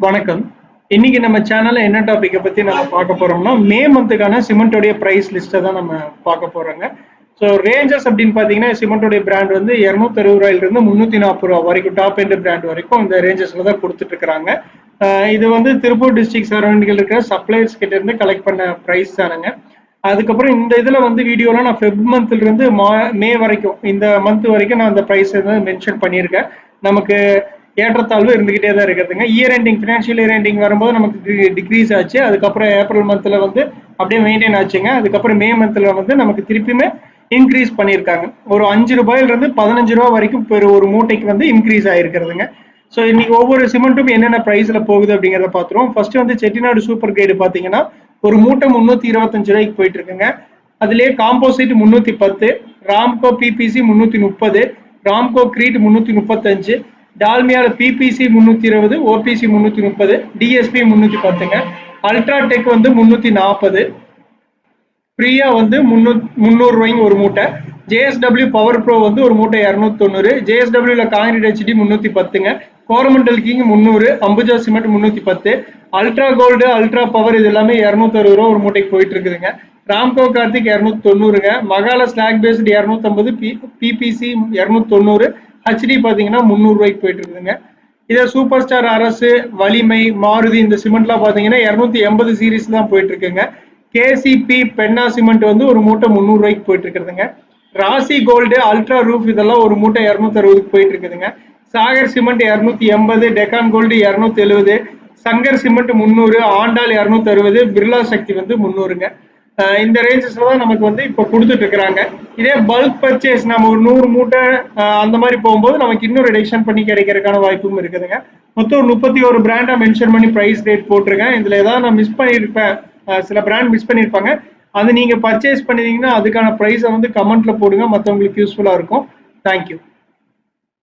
வணக்கம். இன்னைக்கு நம்ம சேனல்ல என்ன டாபிக்கை பத்தி நம்ம பார்க்க போறோம்னா மே மந்த்துக்கான சிமெண்டோடைய பிரைஸ் லிஸ்ட்டை தான் நம்ம பார்க்க போறோங்க. ஸோ ரேஞ்சஸ் அப்படின்னு பார்த்தீங்கன்னா சிமெண்டோடைய பிராண்ட் வந்து இரநூத்தி அறுபது ரூபாயிலிருந்து முந்நூற்றி நாற்பது ரூபா வரைக்கும் டாப் எண்ட் பிராண்ட் வரைக்கும் இந்த ரேஞ்சஸ்ல தான் கொடுத்துட்டு இருக்காங்க இது வந்து திருப்பூர் டிஸ்ட்ரிக்ட் சரௌண்டிங்கில் இருக்கிற சப்ளையர்ஸ் கிட்ட இருந்து கலெக்ட் பண்ண ப்ரைஸ் தானுங்க. அதுக்கப்புறம் இந்த இதில் வந்து வீடியோலாம் நான் ஃபெப் மந்த்ல இருந்து மா மே வரைக்கும் இந்த மந்த் வரைக்கும் நான் அந்த ப்ரைஸ் வந்து மென்ஷன் பண்ணியிருக்கேன். நமக்கு ஏற்றத்தாழ்வு இருந்துகிட்டே தான் இருக்கிறதுங்க. Year ending financial year ending வரும்போது நமக்கு டிக்ரீஸ் ஆச்சு. அதுக்கப்புறம் ஏப்ரல் மந்த்தில் வந்து அப்படியே மெயின்டைன் ஆச்சுங்க. அதுக்கப்புறம் மே மந்த்தில் வந்து நமக்கு திருப்பியுமே இன்க்ரீஸ் பண்ணியிருக்காங்க. ஒரு அஞ்சு ரூபாயிலிருந்து பதினஞ்சு ரூபா வரைக்கும் பெரு ஒரு மூட்டைக்கு வந்து இன்க்ரீஸ் ஆகிருக்கிறதுங்க ஸோ இன்னைக்கு ஒவ்வொரு சிமெண்ட்டும் என்னென்ன ப்ரைஸில் போகுது அப்படிங்கிறத பார்த்துருவோம். ஃபர்ஸ்ட் வந்து செட்டிநாடு சூப்பர் கிரேடு பார்த்தீங்கன்னா ஒரு மூட்டை முந்நூற்றி இருபத்தஞ்சு ரூபாய்க்கு போயிட்டு இருக்குங்க அதுலேயே காம்போசிட் முந்நூற்றி பத்து ராம்கோ பிபிசி முந்நூற்றி முப்பது ராம்கோ கிரீட் முந்நூற்றி முப்பத்தஞ்சு டால்மியாவில் பிபிசி முந்நூற்றி இருபது ஓபிசி முந்நூற்றி முப்பது டிஎஸ்பி முந்நூற்றி பத்துங்க. அல்ட்ராடெக் வந்து முந்நூற்றி நாற்பது ஃப்ரீயா வந்து முந்நூ முந்நூறு ரூபாய்க்கு ஒரு மூட்டை. ஜேஎஸ்டபிள்யூ பவர் ப்ரோ வந்து ஒரு மூட்டை இரநூத்தி தொண்ணூறு ஜேஎஸ்டபிள்யூல காங்கிரீட் ஹெச்டி முந்நூற்றி பத்துங்க. கோரமண்டல் கிங் முந்நூறு அம்புஜா சிமெண்ட் முந்நூற்றி பத்து. அல்ட்ரா கோல்டு அல்ட்ரா பவர் இது எல்லாமே இரநூத்தி அறுபது ரூபா ஒரு மூட்டைக்கு போயிட்டு இருக்குதுங்க ராம்கோ கார்த்திக் இரநூத்தி தொண்ணூறுங்க மகால ஸ்லாக் பேஸ்டு இரநூத்தம்பது பி பிபிசி இரநூத்தி தொண்ணூறு ஹெச்டி பார்த்தீங்கன்னா முந்நூறுரூவாய்க்கு போயிட்டு இருக்குதுங்க. இதே சூப்பர் ஸ்டார் அரசு வலிமை மாருதி இந்த சிமெண்ட்லாம் பார்த்தீங்கன்னா இரநூத்தி எண்பது சீரீஸ் தான் போயிட்டு இருக்குங்க. கேசிபி பென்னா சிமெண்ட் வந்து ஒரு மூட்டை முந்நூறுரூவாய்க்கு போயிட்டு இருக்குதுங்க. ராசி கோல்டு அல்ட்ரா ரூஃப் இதெல்லாம் ஒரு மூட்டை இரநூத்தி அறுபதுக்கு போயிட்டு இருக்குதுங்க. சாகர் சிமெண்ட் இரநூத்தி எண்பது டெக்கான் கோல்டு இரநூத்தி எழுபது சங்கர் சிமெண்ட் முந்நூறு ஆண்டாள் இரநூத்தி அறுபது பிர்லா சக்தி வந்து முந்நூறுங்க. இந்த ரேஞ்சஸ்ல தான் நமக்கு வந்து இப்போ கொடுத்துட்டு இருக்கிறாங்க இதே பல்க் பர்ச்சேஸ் நம்ம ஒரு நூறு மூட்டை அந்த மாதிரி போகும்போது நமக்கு இன்னும் ரிடக்ஷன் பண்ணி கிடைக்கிறதுக்கான வாய்ப்பும் இருக்குதுங்க. மொத்தம் ஒரு முப்பத்தி ஒரு பிராண்டா மென்ஷன் பண்ணி ப்ரைஸ் ரேட் போட்டிருக்கேன். இதுல ஏதாவது நான் மிஸ் பண்ணியிருப்பேன் சில பிராண்ட் மிஸ் பண்ணியிருப்பாங்க அது நீங்க பர்ச்சேஸ் பண்ணிருந்தீங்கன்னா அதுக்கான ப்ரைஸை வந்து கமெண்ட்ல போடுங்க. மற்றவங்களுக்கு யூஸ்ஃபுல்லா இருக்கும். தேங்க்யூ